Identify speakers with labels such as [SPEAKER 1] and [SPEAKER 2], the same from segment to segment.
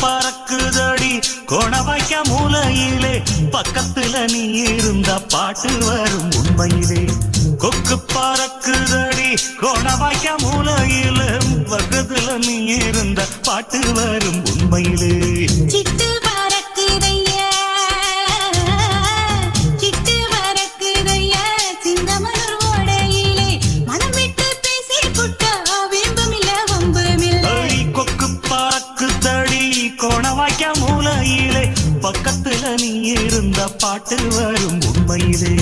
[SPEAKER 1] பறக்குதடி. கோணவாய்க்க மூலையிலே பக்கத்துல நீ இருந்த பாட்டு வரும் உண்மையிலே. கொக்கு பறக்குதடி கோணவாய்க்க மூலையிலே பக்கத்துல நீ இருந்த பாட்டு வரும் உண்மையிலே. பக்கத்துல நீ இருந்த பாட்டு வரும் உண்மையிலே.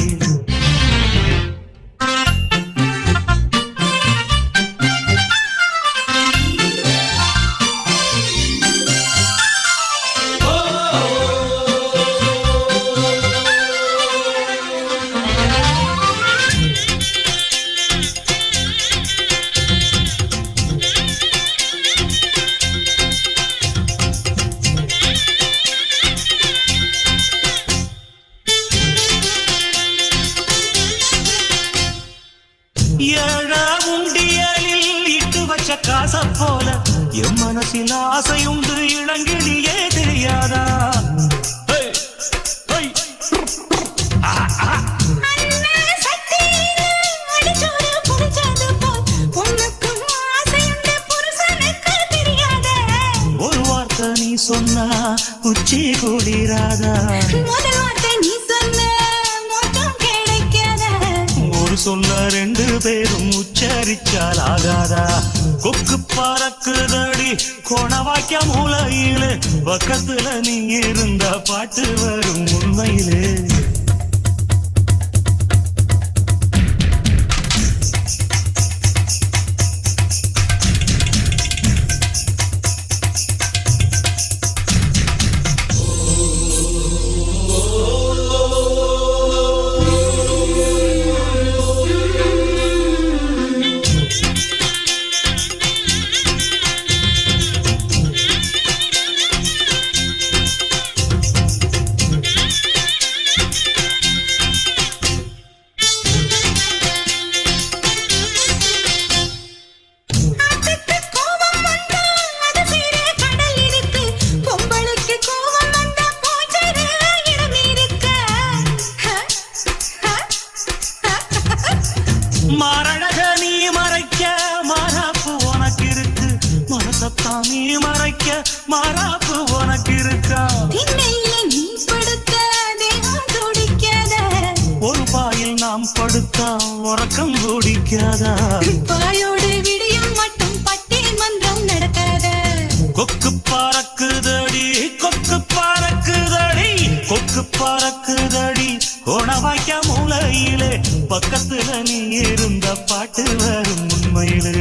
[SPEAKER 1] ஏழ உண்டியலில் இட்டு வச்ச காச போல என் மனசில் ஆசையுண்டு இளங்கிலியே தெரியாதா? ஹே, ஹே.
[SPEAKER 2] அண்ணா
[SPEAKER 1] என்று சொல்ல ரெண்டு பேரும் உச்சரிச்சால் ஆகாதா? கொக்கு பறக்குதடி கோணவாக்கிய மூலையிலே பக்கத்துல நீ இருந்த பாட்டு வரும் உண்மையிலே. மரணக நீ மறைக்க மாறாப்பு உனக்கு இருக்கு மனசத்தான் நீ மறைக்க மாறாப்பு உனக்கு இருக்கா
[SPEAKER 2] நீ படுக்க தேகம் துடிக்காத.
[SPEAKER 1] ஒரு பாயில் நாம் படுத்தா உறக்கம் குடிக்காதா?
[SPEAKER 2] பாயோடு விடியும் மட்டும் பட்டி மன்றம் நடக்காத.
[SPEAKER 1] கொக்கு பறக்குதடி கொக்கு பறக்குதடி கொக்கு பறக்குதடி. உணவாய்க்க மூலையிலே பக்கத்துல நீ இருந்த பாட்டு வரும் உண்மையிலே.